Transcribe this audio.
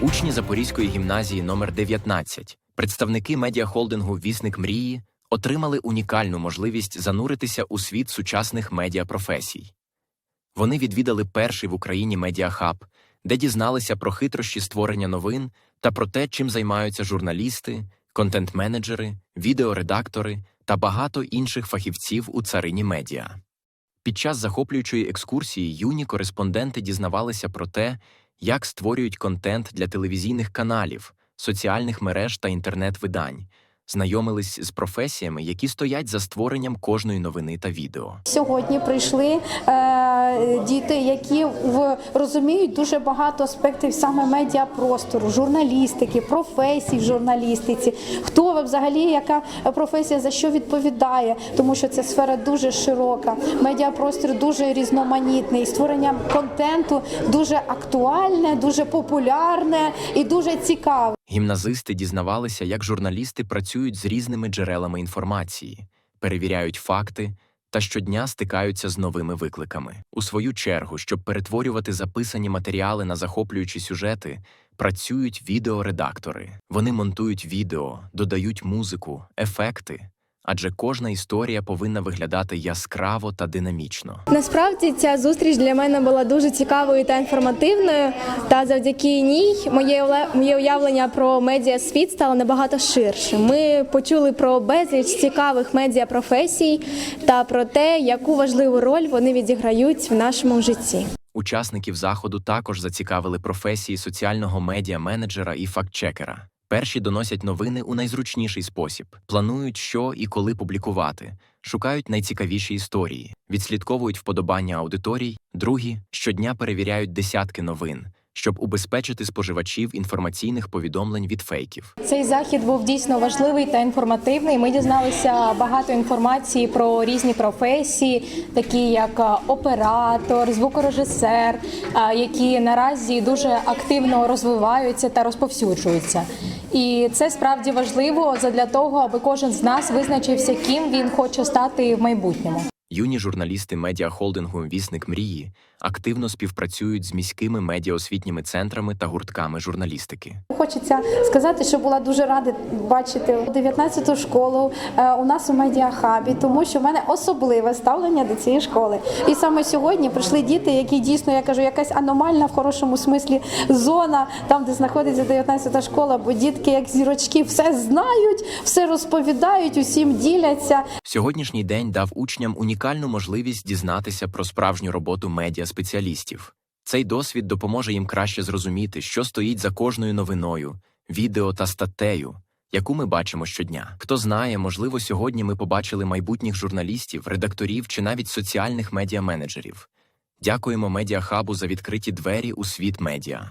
Учні Запорізької гімназії номер 19 представники медіахолдингу Вісник мрії отримали унікальну можливість зануритися у світ сучасних медіапрофесій. Вони відвідали перший в Україні медіахаб, де дізналися про хитрощі створення новин та про те, чим займаються журналісти, контент-менеджери, відеоредактори та багато інших фахівців у царині медіа. Під час захоплюючої екскурсії юні кореспонденти дізнавалися про те, як створюють контент для телевізійних каналів, соціальних мереж та інтернет-видань, знайомились з професіями, які стоять за створенням кожної новини та відео. Сьогодні прийшли е, діти, які в, розуміють дуже багато аспектів саме медіапростору, журналістики, професій в журналістиці. Хто ви взагалі, яка професія за що відповідає, тому що ця сфера дуже широка. Медіапростір дуже різноманітний. Створення контенту дуже актуальне, дуже популярне і дуже цікаве. Гімназисти дізнавалися, як журналісти працюють з різними джерелами інформації, перевіряють факти та щодня стикаються з новими викликами. У свою чергу, щоб перетворювати записані матеріали на захоплюючі сюжети, працюють відеоредактори. Вони монтують відео, додають музику, ефекти. Адже кожна історія повинна виглядати яскраво та динамічно. Насправді ця зустріч для мене була дуже цікавою та інформативною. Та завдяки ній моє моє уявлення про медіасвіт стало набагато ширше. Ми почули про безліч цікавих медіапрофесій та про те, яку важливу роль вони відіграють в нашому житті. Учасників заходу також зацікавили професії соціального медіа-менеджера і фактчекера. Перші доносять новини у найзручніший спосіб, планують, що і коли публікувати, шукають найцікавіші історії, відслідковують вподобання аудиторій, другі щодня перевіряють десятки новин, щоб убезпечити споживачів інформаційних повідомлень від фейків. Цей захід був дійсно важливий та інформативний. Ми дізналися багато інформації про різні професії, такі як е, оператор, звукорежисер, е, які наразі дуже активно розвиваються та розповсюджуються. І це справді важливо задля того, аби кожен з нас визначився, ким він хоче стати в майбутньому. Юні журналісти медіахолдингу Вісник мрії активно співпрацюють з міськими медіаосвітніми центрами та гуртками журналістики. Хочеться сказати, що була дуже рада бачити 19-ту школу е, у нас у медіахабі, тому що в мене особливе ставлення до цієї школи. І саме сьогодні прийшли діти, які дійсно я кажу, якась аномальна в хорошому смислі зона, там де знаходиться 19-та школа, бо дітки, як зірочки, все знають, все розповідають, усім діляться. Сьогоднішній день дав учням унікальну можливість дізнатися про справжню роботу медіаспеціалістів. Цей досвід допоможе їм краще зрозуміти, що стоїть за кожною новиною, відео та статтею, яку ми бачимо щодня. Хто знає, можливо, сьогодні ми побачили майбутніх журналістів, редакторів чи навіть соціальних медіаменеджерів. Дякуємо медіахабу за відкриті двері у світ медіа.